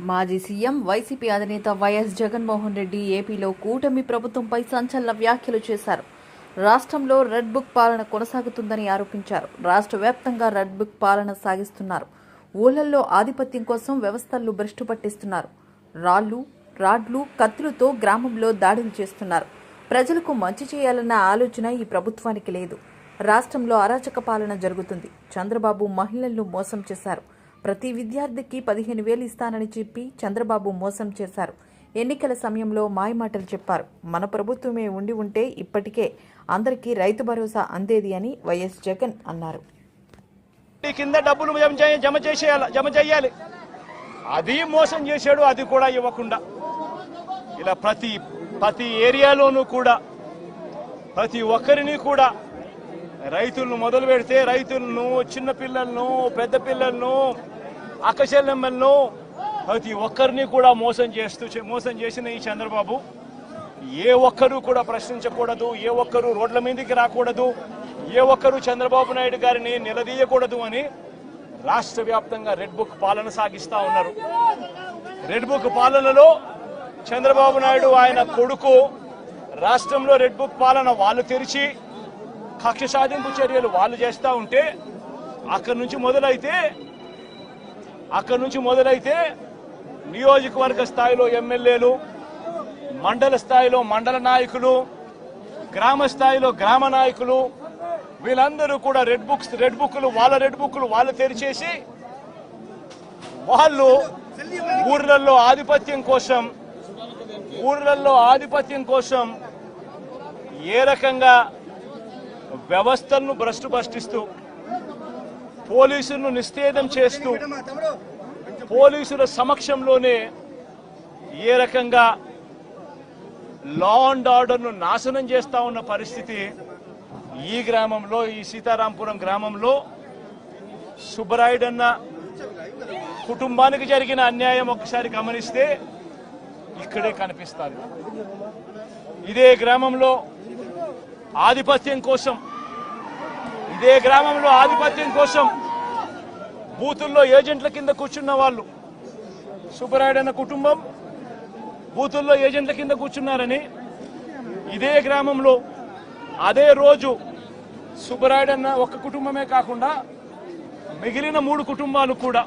మాజీ CM YCP అధినేత YS Jaganmohan Reddy ఏపీలో కూటమి ప్రభుత్వంపై సంచలన వ్యాఖ్యలు చేశారు. రాష్ట్రంలో రెడ్ బుక్ పాలన కొనసాగుతుందని ఆరోపించారు. రాష్ట్ర వ్యాప్తంగా రెడ్ బుక్ పాలన సాగిస్తున్నారు. ఊళ్ళల్లో ఆధిపత్యం కోసం వ్యవస్థలను భ్రష్టు పట్టిస్తున్నారు. రాళ్ళు రాడ్లు కత్తులతో గ్రామంలో దాడులు చేస్తున్నారు. ప్రజలకు మంచి చేయాలన్న ఆలోచన ఈ ప్రభుత్వానికి లేదు. రాష్ట్రంలో అరాచక పాలన జరుగుతుంది. చంద్రబాబు మహిళలను మోసం చేశారు. ప్రతి విద్యార్థికి పదిహేను వేలు ఇస్తానని చెప్పి చంద్రబాబు మోసం చేశారు. ఎన్నికల సమయంలో మాయమాటలు చెప్పారు. మన ప్రభుత్వమే ఉండి ఉంటే ఇప్పటికే అందరికీ రైతు భరోసా అందేది అని వైఎస్ జగన్ అన్నారు. కింద డబ్బులు జమ జమ చేసేయాలి జమ చేయాలి. అది మోసం చేశాడు అది కూడా ఇవ్వకుండా. ఇలా ప్రతి ప్రతి ఏరియాలోనూ కూడా ప్రతి ఒక్కరిని కూడా రైతులను మొదలు పెడితే రైతులను చిన్న పిల్లలను పెద్ద పిల్లలను అక్కచెల్లెమ్మలను ప్రతి ఒక్కరిని కూడా మోసం చేస్తూ మోసం చేసిన ఈ చంద్రబాబు. ఏ ఒక్కరూ కూడా ప్రశ్నించకూడదు ఏ ఒక్కరూ రోడ్ల మీదకి రాకూడదు ఏ ఒక్కరూ చంద్రబాబు నాయుడు గారిని నిలదీయకూడదు అని రాష్ట్ర వ్యాప్తంగా రెడ్ బుక్ పాలన సాగిస్తా ఉన్నారు. రెడ్ బుక్ పాలనలో చంద్రబాబు నాయుడు ఆయన కొడుకు రాష్ట్రంలో రెడ్ బుక్ పాలన వాళ్ళు తెరిచి కక్ష సాధింపు చర్యలు వాళ్ళు చేస్తూ ఉంటే అక్కడి నుంచి మొదలైతే అక్కడి నుంచి మొదలైతే నియోజకవర్గ స్థాయిలో ఎమ్మెల్యేలు మండల స్థాయిలో మండల నాయకులు గ్రామ స్థాయిలో గ్రామ నాయకులు వీళ్ళందరూ కూడా రెడ్ బుక్స్ రెడ్ బుక్లు వాళ్ళ రెడ్ బుక్లు వాళ్ళు తెరిచేసి వాళ్ళు ఊర్లలో ఆధిపత్యం కోసం ఊర్లలో ఆధిపత్యం కోసం ఏ రకంగా వ్యవస్థలను భ్రష్టు భ్రష్టిస్తూ పోలీసులను నిస్తేదం చేస్తూ పోలీసుల సమక్షంలోనే ఏ రకంగా లా అండ్ ఆర్డర్ను నాశనం చేస్తూ ఉన్న పరిస్థితి ఈ గ్రామంలో ఈ సీతారాంపురం గ్రామంలో సుబ్బరాయుడన్న కుటుంబానికి జరిగిన అన్యాయం ఒకసారి గమనిస్తే ఇక్కడే కనిపిస్తారు ఇదే గ్రామంలో ఆధిపత్యం కోసం ఇదే గ్రామంలో ఆధిపత్యం కోసం బూతుల్లో ఏజెంట్ల కింద కూర్చున్న వాళ్ళు. సుబ్బరాయుడన్న కుటుంబం బూతుల్లో ఏజెంట్ల కింద కూర్చున్నారని ఇదే గ్రామంలో అదే రోజు సుబ్బరాయుడన్న ఒక్క కుటుంబమే కాకుండా మిగిలిన మూడు కుటుంబాలు కూడా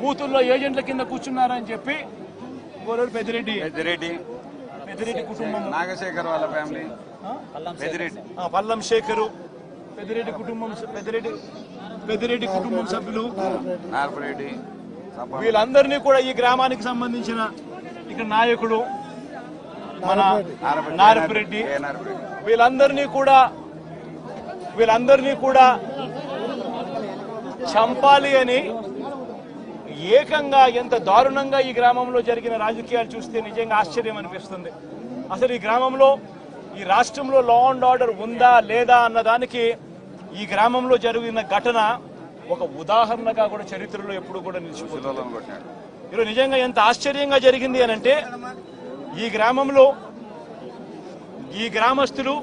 బూతుల్లో ఏజెంట్ల కింద కూర్చున్నారని చెప్పి గోరూరు పెద్దిరెడ్డి. పెద్దిరెడ్డి. పెద్దిరెడ్డి కుటుంబం. నాగశేఖర్ వాళ్ళ ఫ్యామిలీ. పెద్దిరెడ్డి. పల్లం శేఖరు. పెద్దిరెడ్డి కుటుంబం పెద్దిరెడ్డి పెద్దిరెడ్డి కుటుంబం సభ్యులు. వీళ్ళందరినీ కూడా ఈ గ్రామానికి సంబంధించిన ఇక్కడ నాయకుడు మన నార్పరెడ్డి వీళ్ళందరినీ కూడా వీళ్ళందరినీ కూడా చంపాలి అని ఏకంగా ఎంత దారుణంగా ఈ గ్రామంలో జరిగిన రాజకీయాలు చూస్తే నిజంగా ఆశ్చర్యం అనిపిస్తుంది. అసలు ఈ గ్రామంలో ఈ రాష్ట్రంలో లా అండ్ ఆర్డర్ ఉందా లేదా అన్నదానికి ఈ గ్రామంలో జరిగిన ఘటన ఒక ఉదాహరణగా కూడా చరిత్రలో ఎప్పుడు కూడా నిలిచిపోతుంది. ఈరోజు నిజంగా ఎంత ఆశ్చర్యంగా జరిగింది అని అంటే ఈ గ్రామంలో ఈ గ్రామస్తులు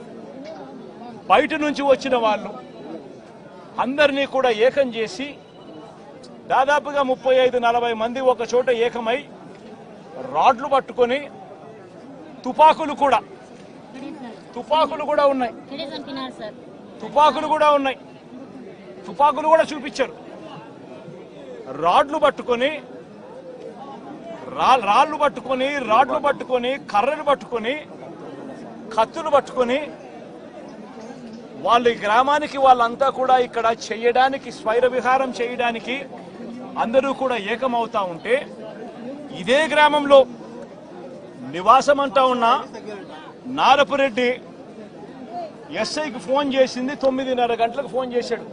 బయట నుంచి వచ్చిన వాళ్ళు అందరినీ కూడా ఏకం చేసి దాదాపుగా ముప్పై ఐదు నలభై మంది ఒక చోట ఏకమై రాడ్లు పట్టుకొని తుపాకులు కూడా తుపాకులు కూడా ఉన్నాయి. తుపాకులు కూడా ఉన్నాయి. తుపాకులు కూడా చూపించారు. రాడ్లు పట్టుకొని రా- రాళ్ళు పట్టుకొని రాడ్లు పట్టుకొని కర్రలు పట్టుకొని కత్తులు పట్టుకొని వాళ్ళ గ్రామానికి వాళ్ళంతా కూడా ఇక్కడ చేయడానికి స్వైర విహారం చేయడానికి అందరూ కూడా ఏకమవుతా ఉంటే ఇదే గ్రామంలో నివాసం అంటా ఉన్న నారపురెడ్డి ఎస్ఐకి ఫోన్ చేసింది తొమ్మిదిన్నర గంటలకు ఫోన్ చేశాడు.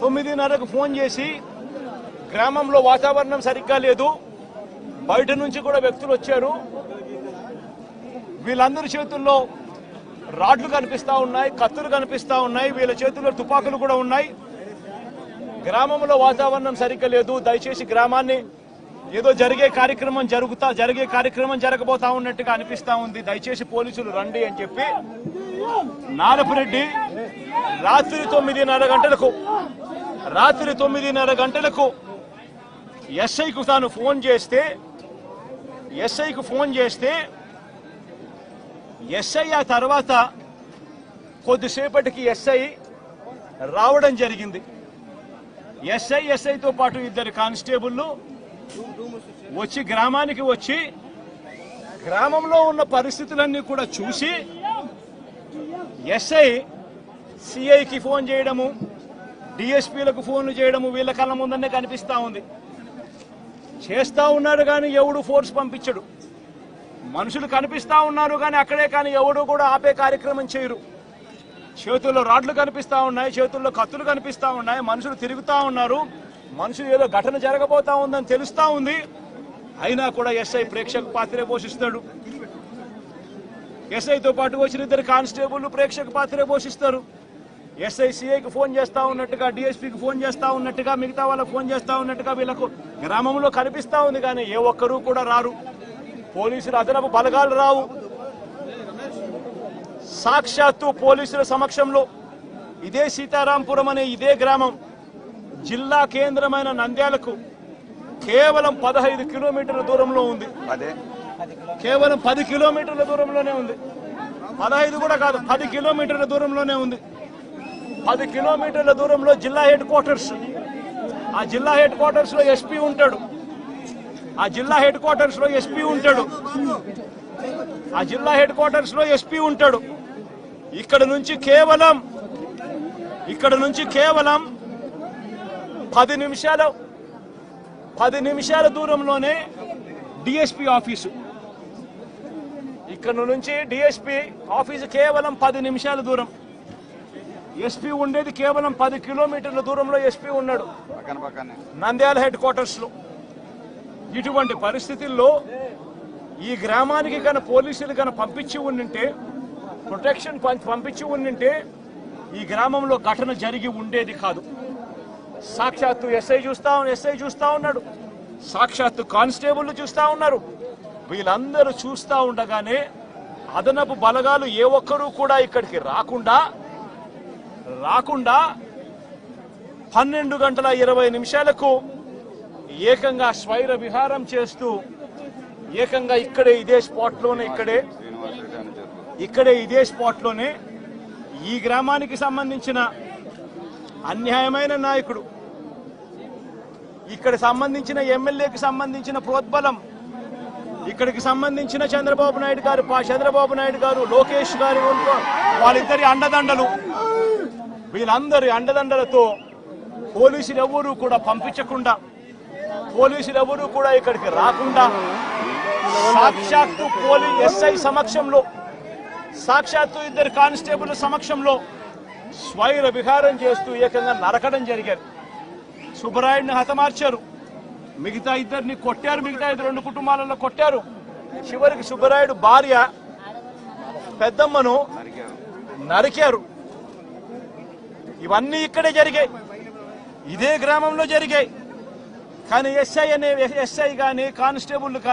తొమ్మిదిన్నరకు ఫోన్ చేసి గ్రామంలో వాతావరణం సరిగ్గా లేదు. బయట నుంచి కూడా వ్యక్తులు వచ్చారు. వీళ్ళందరి చేతుల్లో రాడ్లు కనిపిస్తా ఉన్నాయి కత్తులు కనిపిస్తా ఉన్నాయి వీళ్ళ చేతుల్లో తుపాకులు కూడా ఉన్నాయి. గ్రామంలో వాతావరణం సరిగ్గా లేదు. దయచేసి గ్రామాన్ని ఏదో జరిగే కార్యక్రమం జరుగుతా జరిగే కార్యక్రమం జరగబోతా ఉన్నట్టుగా అనిపిస్తా ఉంది. దయచేసి పోలీసులు రండి అని చెప్పి నారపురెడ్డి రాత్రి తొమ్మిదిన్నర గంటలకు రాత్రి తొమ్మిదిన్నర గంటలకు ఎస్ఐకు తాను ఫోన్ చేస్తే ఎస్ఐకు ఫోన్ చేస్తే ఎస్ఐ ఆ తర్వాత కొద్దిసేపటికి ఎస్ఐ రావడం జరిగింది. ఎస్ఐ ఎస్ఐతో పాటు ఇద్దరు కానిస్టేబుళ్ళు వచ్చి గ్రామానికి వచ్చి గ్రామంలో ఉన్న పరిస్థితులన్నీ కూడా చూసి ఎస్ఐ సిఐకి ఫోన్ చేయడము డిఎస్పీలకు ఫోన్లు చేయడము వీళ్ళ కళ్ళ ముందనే కనిపిస్తూ ఉంది. చేస్తా ఉన్నాడు కానీ ఎవడు ఫోర్స్ పంపించడు. మనుషులు కనిపిస్తా ఉన్నారు కానీ అక్కడే కానీ ఎవడు కూడా ఆపే కార్యక్రమం చేయరు. చేతుల్లో రాడ్లు కనిపిస్తా ఉన్నాయి చేతుల్లో కత్తులు కనిపిస్తూ ఉన్నాయి మనుషులు తిరుగుతూ ఉన్నారు. మనుషులు ఏదో ఘటన జరగబోతా ఉందని తెలుస్తా ఉంది. అయినా కూడా ఎస్ఐ ప్రేక్షక పాత్రే పోషిస్తాడు ఎస్ఐతో పాటు వచ్చిన ఇద్దరు కానిస్టేబుల్ ప్రేక్షక పాత్రే పోషిస్తారు. ఎస్ఐ సిఐకి ఫోన్ చేస్తా ఉన్నట్టుగా డిఎస్పీకి ఫోన్ చేస్తా ఉన్నట్టుగా మిగతా వాళ్ళకి ఫోన్ చేస్తా ఉన్నట్టుగా వీళ్ళకు గ్రామంలో కనిపిస్తా ఉంది కానీ ఏ ఒక్కరూ కూడా రారు. పోలీసులు అదనపు బలగాలు రావు. సాక్షాత్తు పోలీసుల సమక్షంలో ఇదే సీతారాంపురం అనే ఇదే గ్రామం. జిల్లా కేంద్రమైన నంద్యాలకు కేవలం పదహైదు కిలోమీటర్ల దూరంలో ఉంది. అదే. కేవలం పది కిలోమీటర్ల దూరంలోనే ఉంది. పదహైదు కూడా కాదు పది కిలోమీటర్ల దూరంలోనే ఉంది. పది కిలోమీటర్ల దూరంలో జిల్లా హెడ్ క్వార్టర్స్. ఆ జిల్లా హెడ్ క్వార్టర్స్లో ఎస్పీ ఉంటాడు. ఆ జిల్లా హెడ్ క్వార్టర్స్లో ఎస్పీ ఉంటాడు. ఆ జిల్లా హెడ్ క్వార్టర్స్లో ఎస్పీ ఉంటాడు. ఇక్కడ నుంచి కేవలం ఇక్కడ నుంచి కేవలం పది నిమిషాలు పది నిమిషాల దూరంలోనే డిఎస్పీ ఆఫీసు. ఇక్కడ నుంచి డిఎస్పీ ఆఫీసు కేవలం పది నిమిషాల దూరం. ఎస్పీ ఉండేది కేవలం పది కిలోమీటర్ల దూరంలో ఎస్పీ ఉన్నాడు. నంద్యాల హెడ్ క్వార్టర్స్లో ఇటువంటి పరిస్థితుల్లో ఈ గ్రామానికి కన పోలీసులు కన పంపించి ఉండింటే ప్రొటెక్షన్ పంపించి ఉండింటే ఈ గ్రామంలో ఘటన జరిగి ఉండేది కాదు. సాక్షాత్తు ఎస్ఐ చూస్తా ఎస్ఐ చూస్తా ఉన్నాడు. సాక్షాత్తు కానిస్టేబుల్ చూస్తా ఉన్నారు. వీళ్ళందరూ చూస్తా ఉండగానే అదనపు బలగాలు ఏ ఒక్కరూ కూడా ఇక్కడికి రాకుండా రాకుండా పన్నెండు గంటల ఇరవై నిమిషాలకు ఏకంగా స్వైర విహారం చేస్తూ ఏకంగా ఇక్కడే ఇదే స్పాట్లోనే ఇక్కడే ఇక్కడే ఇదే స్పాట్లోనే ఈ గ్రామానికి సంబంధించిన అన్యాయమైన నాయకుడు ఇక్కడ సంబంధించిన ఎమ్మెల్యేకి సంబంధించిన ప్రోద్బలం ఇక్కడికి సంబంధించిన చంద్రబాబు నాయుడు గారు పా- చంద్రబాబు నాయుడు గారు లోకేష్ గారు వాళ్ళిద్దరి అండదండలు. వీళ్ళందరి అండదండలతో పోలీసులు ఎవరూ కూడా పంపించకుండా పోలీసులు ఎవరూ కూడా ఇక్కడికి రాకుండా సాక్షాత్తు పోలీ ఎస్ఐ సమక్షంలో సాక్షాత్తు ఇద్దరు కానిస్టేబుల్ సమక్షంలో స్వైర విహారం చేస్తూ ఏకంగా నరకడం జరిగారు. సుబ్బరాయుడిని హతమార్చారు. మిగతా ఇద్దరిని కొట్టారు మిగతా ఇద్దరు రెండు కుటుంబాలలో కొట్టారు. చివరికి సుబ్బరాయుడు భార్య పెద్దమ్మను నరికారు. ఇవన్నీ ఇక్కడే జరిగాయి. ఇదే గ్రామంలో జరిగాయి. కానీ ఎస్ఐ అనే ఎస్ఐ కానీ కానిస్టేబుల్ కానీ